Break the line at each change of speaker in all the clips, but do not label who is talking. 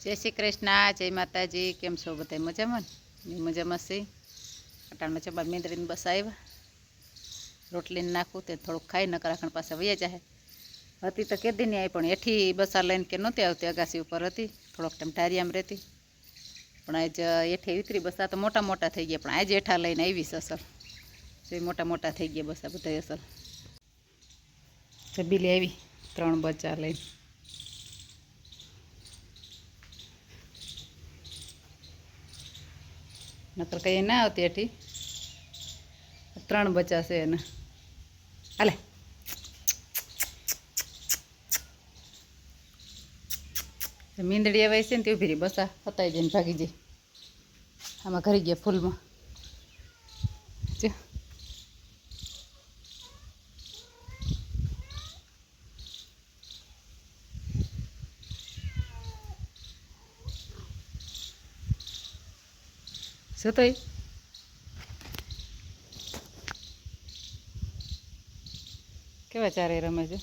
જય શ્રી કૃષ્ણ, જય માતાજી, કેમ છો બધા? મજામાં? ને મજામાં છે? અટાણમાં ચબા મેંદરીને બસ આવ્યા રોટલીને નાખું તે થોડુંક ખાઈ, નકર રાખણ પાસે વૈયા જાય હતી તો કેદી નહીં આવી પણ એઠી બસા લઈને કે નહોતી આવતી, અગાસી ઉપર હતી. થોડોક ટાઈમ ટારિયામાં રહેતી. પણ આજ હેઠે ઉતરી બસા તો મોટા મોટા થઈ ગયા, પણ આજે હેઠા લઈને આવીશ અસલ. તો એ મોટા મોટા થઈ ગયા બસા બધા અસલ. છબીલી આવી, ત્રણ બચા લઈને. નકર કઈ ના આવતી એઠી ત્રણ બચાશે એને. હાલે. મીંદડી આવે છે ને તે ઊભી રહી બસા, હતાઈ જઈને ભાગી જઈ આમાં ઘરી ગયા ફૂલમાં જો તો કેવા ચારે રમે છે?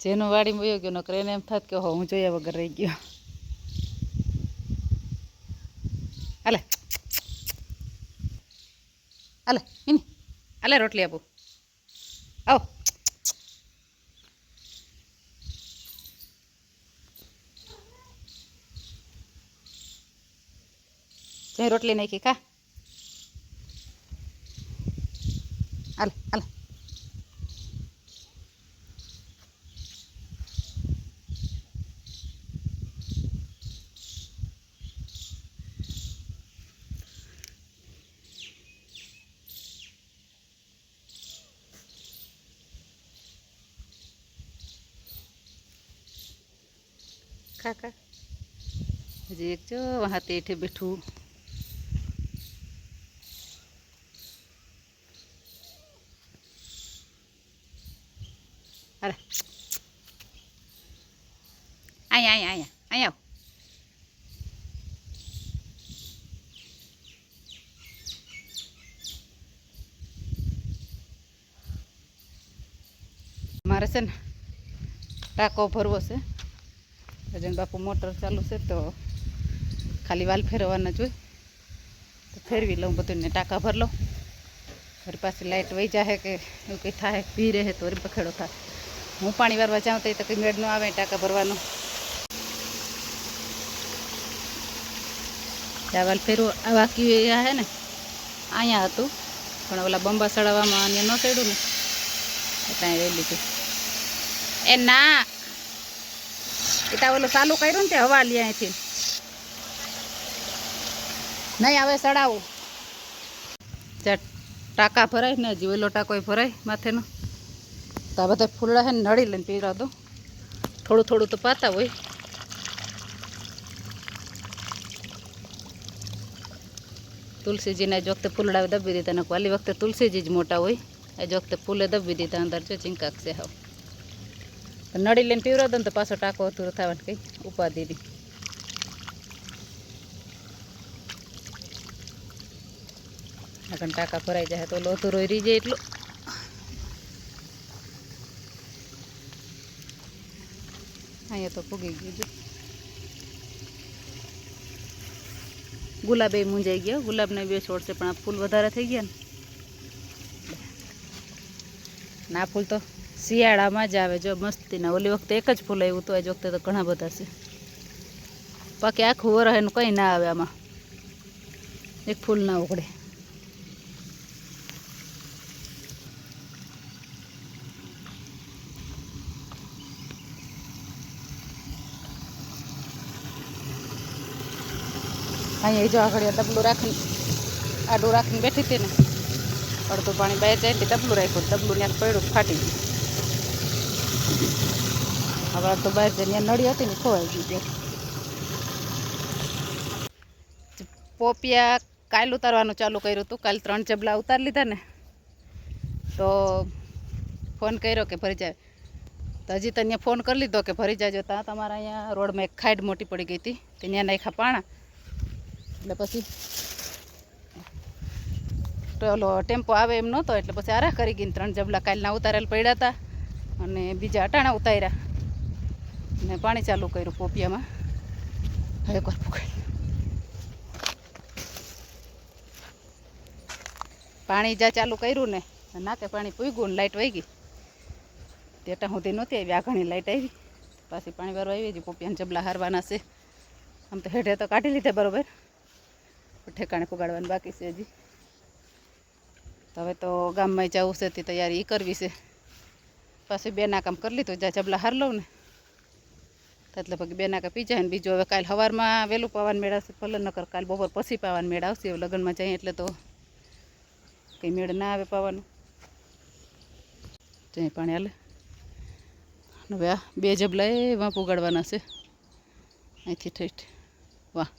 જેનો વાડીમાં વયો ગયો નકર એને એમ થાત કે હો, હું જોયા વગર રહી ગયો. હાલે. હાલે હાલે, રોટલી આપું આવો જઈ રોટલી નાખી ખા હાલ હાલ ખા ખા હજી એક જો વહાતે હેઠે બેઠું અરે અહીંયા અહીંયા અહીંયા અહીંયા આવ મારે છે ને ટાંકો ભરવો છે. રજન બાપુ મોટર ચાલુ છે તો ખાલી વાલ ફેરવવાના જોઈ તો ફેરવી લઉં બધું ને ટાંકા ભર લઉં. વળી પાછી લાઇટ વહી જાય કે એવું કંઈ થાય, ભી રહે તો વળી પખેડો થાય. હું પાણી વારવા જાઉં તો કંઈ મેળ ન આવે ટાંકા ભરવાનો. ચાવલ ફેરવો વાકી આ હે ને, અહીંયા હતું. પણ ઓલા બંબા સડાવવામાં અહીંયા ન ચડ્યું ને. એટલે અહીં રહી લીધું એ ના. એ તો ઓલું ચાલુ કર્યું ને તે હવા લે અહીંથી. નહીં, હવે જ્યાં ટાંકા ભરાય ને હજી ઓલો ટાંકો ભરાય માથેનો. તો આ બધા ફૂલડા છે ને, નળી લઈને પીરા દો થોડું થોડું તો પાતા હોય. તુલસીજીને જ વખતે ફૂલડા દબી દીધા ને વાલી વખતે તુલસીજી જ મોટા હોય. એ જોખતે ફૂલે દબી દીધા, અંદર જો ચિંકાક છે હાવ. તો નળી લઈને પીવરો દો ને તો પાછો ટાંકો અધૂરો થવાનું કંઈ ઉપાધિ નહીં. આગળ ટાંકા ભરાઈ જાય તો ઓલો અધૂરો રહી જાય એટલું. અહીંયા તો ફૂગી ગયું ગુલાબે મૂંઝાઈ ગયો. ગુલાબને બે છોડ છે પણ આ ફૂલ વધારે થઈ ગયા ને. ના ફૂલ તો શિયાળામાં જ આવે. જો મસ્તીના, ઓલી વખતે એક જ ફૂલ આવ્યું તો આજ વખતે તો ઘણા બધા છે. બાકી આખું વરહ એનું કંઈ ના આવે આમાં. એક ફૂલ ના ઉગડે. અહીંયા જો આગળ ડબલું રાખીને આડું રાખીને બેઠી હતી ને, અડધું પાણી બહાર જાય એટલે ડબલું રાખ્યું ડબલું ત્યાં પડ્યું, ફાટી ગયું. હવે તો બહાર જઈને નળી હતી ને ખોવાઈ ગઈ પોપિયા કાલ ઉતારવાનું ચાલુ કર્યું હતું. કાલ ત્રણ ચબલા ઉતારી લીધા ને. તો ફોન કર્યો કે ભરી જાય તો હજી તો અહીંયા ફોન કરી લીધો કે ભરી જાજો ત્યાં તમારા અહીંયા રોડમાં એક ખાઈડ મોટી પડી ગઈ હતી ત્યાં નાખ્યા પાણા. એટલે પછી તો ટેમ્પો આવે એમ નહોતો, એટલે પછી આરા કરી ગઈને ત્રણ જબલા કાલના ઉતારેલ પડ્યા હતા અને બીજા અટાણા ઉતાર્યા. ને પાણી ચાલુ કર્યું પોપિયામાં. હવે કરવું પાણી જ્યાં ચાલુ કર્યું ને નાકે પાણી પૂગ્યું ને લાઇટ વહી ગઈ. તેટા સુધી નહોતી આવી, આ ઘણી લાઇટ આવી. પાછી પાણી વાળું આવી હજી પોપિયાને જબલા હારવાના છે. આમ તો હેઠે તો કાઢી લીધે બરોબર. ઠેકાણે પુગાડવાનું બાકી છે હજી. હવે તો ગામમાં જવું છે, તે તૈયારી કરવી છે. પાછું બે નાકામ કરી લીધું જ્યાં જબલા હાર લઉં ને. તો એટલે પછી બે નાકા પી જાય ને બીજું હવે કાલે સવારમાં વહેલું પાવાનું મેળ આવશે, ભલે નકર કાલ બપોર પછી પાવાનું મેળ આવશે, હવે લગ્નમાં જઈએ એટલે તો કંઈ મેળ ના આવે પાવાનું. જઈ પાણી હાલે હવે આ બે જબલા એ વાંપ ઉગાડવાના છે. અહીંથી ઠેઠ. વાહ.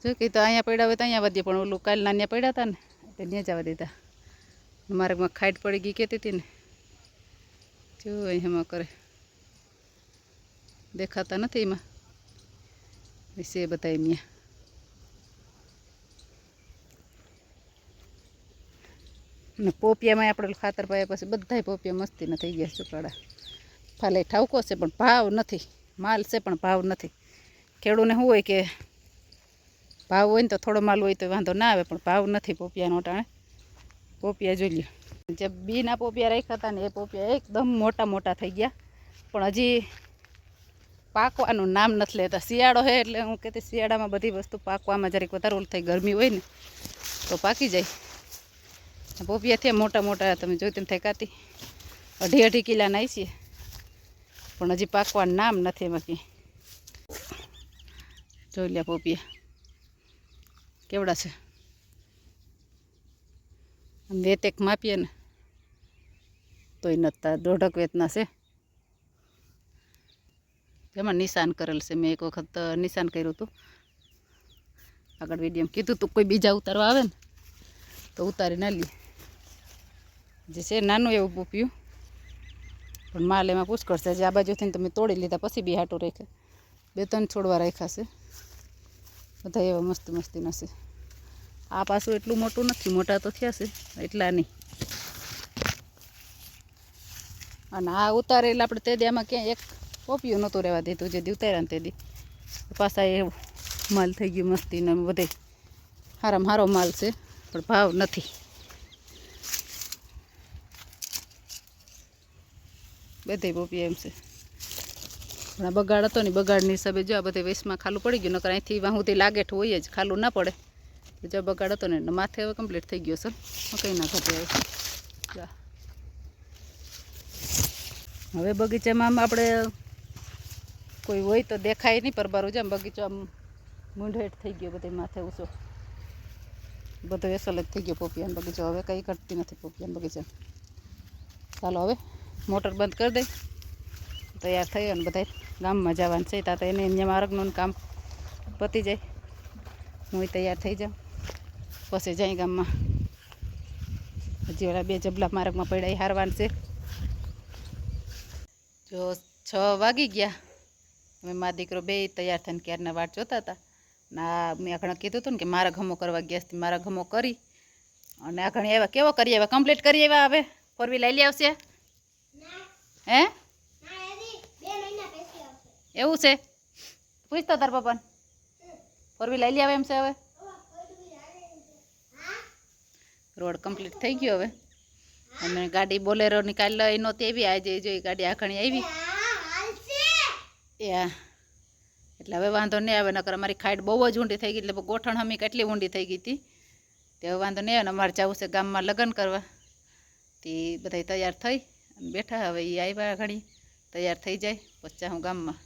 જો કે તો અહીંયા પડ્યા હોય તો અહીંયા વધીએ પણ ઓલું કાલ નાન્યા પડ્યા હતા ને, એટલે ત્યાં જવા દીધા. મારે ખાઈટ પડી ગઈ કહેતી હતી ને. જો એમાં કરે. દેખાતા નથી એમાં? વિશે બધા એમ ને પોપિયામાં આપણે ખાતર પાયા પછી બધાય પોપિયા મસ્તીના થઈ ગયા ચોકડા ફાલે ઠાવકો છે, પણ ભાવ નથી. માલ છે, પણ ભાવ નથી. ખેડૂને શું હોય કે ભાવ હોય ને તો થોડો માલ હોય તો વાંધો ના આવે, પણ ભાવ નથી પોપિયાનો ટાણે. પોપિયા જોઈ લ્યો. જે બીના પોપિયા રાખ્યા હતા ને એ પોપિયા એકદમ મોટા મોટા થઈ ગયા. પણ હજી પાકવાનું નામ નથી લેતા. શિયાળો છે એટલે હું કહેતી શિયાળામાં બધી વસ્તુ પાકવામાં જરીક વધારે ઓલ થઈ ગરમી હોય ને, તો પાકી જાય. પોપિયા થયા મોટા મોટા, તમે જોઈ તેમ થેકાતી કાતી. અઢી અઢી કિલા નાઈ છીએ પણ હજી પાકવાનું નામ નથી એમાં કંઈ જોઈ લે પોપિયા, કેવડા છે? વેતેક માપીએ ને. તોય નતા. દોઢક વેતના છે. એમાં નિશાન કરેલ છે. મેં એક વખત નિશાન કર્યું હતું. આગળ વીડિયો કીધું તું, કોઈ બીજા ઉતારવા આવે ને, તો ઉતારી ના લી. જે છે નાનું એવું પૂપ્યું પણ માલ એમાં પુષ્કળ છે. જે આ બાજુથી તમે તોડી લીધા, પછી બી હાટું રાખ્યા બે ત્રણ છોડવા રાખ્યા છે. બધા એવા મસ્ત મસ્તીના છે. આ પાછું એટલું મોટું નથી. મોટા તો થયા છે. એટલા નહીં. અને આ ઉતારેલ આપણે તે દી આમાં ક્યાંય એક પોપિયું નહોતું રહેવા દીધું, જે દી ઉતાર્યા તે દી. પાછા એ માલ થઈ ગયો મસ્તીને બધે. સારામાં સારો માલ છે, પણ ભાવ નથી. બધે પોપી એમ છે. પણ આ બગાડ હતો ને, બગાડની હિસાબે જો આ બધે વેસમાં ખાલું પડી ગયું, નકર અહીંથી વાં સુધી લાગેઠ હોય જ, ખાલું ના પડે. જો બગાડ હતો ને, માથે હવે કમ્પ્લીટ થઈ ગયો છે. કંઈ ના ઘટે જા. હવે બગીચામાં આમ આપણે કોઈ હોય તો દેખાય નહીં પરબારું છે આમ બગીચો આમ મૂંઢેઠ થઈ ગયો, બધે માથે ઊંચો. બધો એસલ જ થઈ ગયો પોપિયાનો બગીચો. હવે કંઈ કરતી નથી પોપિયાનો બગીચા. ચાલો હવે મોટર બંધ કરી દઈ. તૈયાર થયો અને બધા ગામમાં જવાનું છે. ત્યાં તો એને એમ માર્ગનું કામ પતી જાય. હું તૈયાર થઈ જાઉં. પછી જાય ગામમાં. હજી ઓલા બે જબલા માર્ગમાં પડ્યા એ હારવાનું છે. જો છ વાગી ગયા. અમે મા દીકરો બે તૈયાર થઈને ક્યારના વાટ જોતા હતા. ના મેં આગળ કીધું હતું ને કે મારા ઘમો કરવા ગયા મારા ઘમો કરી. અને આગળ એવા કેવો કરી આવ્યા? કમ્પ્લીટ કરી આવ્યા હવે? ફોર વ્હીલ લઈ આવશે? હે? એવું છે? પૂછતો તાર પપ્પાને. ફોર વ્હીલ લઈ આવે એમ છે હવે? રોડ કમ્પ્લીટ થઈ ગયો હવે. અને ગાડી બોલેરો કાલે લઈ નહોતી આવી, આજે જોઈ ગાડી આખણી આવી. હા એટલે હવે વાંધો નહીં આવે, નકર અમારી ખાઈટ બહુ જ ઊંડી થઈ ગઈ, એટલે ગોઠણ હમી કેટલી ઊંડી થઈ ગઈ હતી. તે હવે વાંધો નહીં આવે, ને અમારે જવું છે ગામમાં લગ્ન કરવા. તે બધા તૈયાર થઈ અને બેઠા, હવે એ આવ્યા ઘણી, તૈયાર થઈ જાય પછી હું ગામમાં.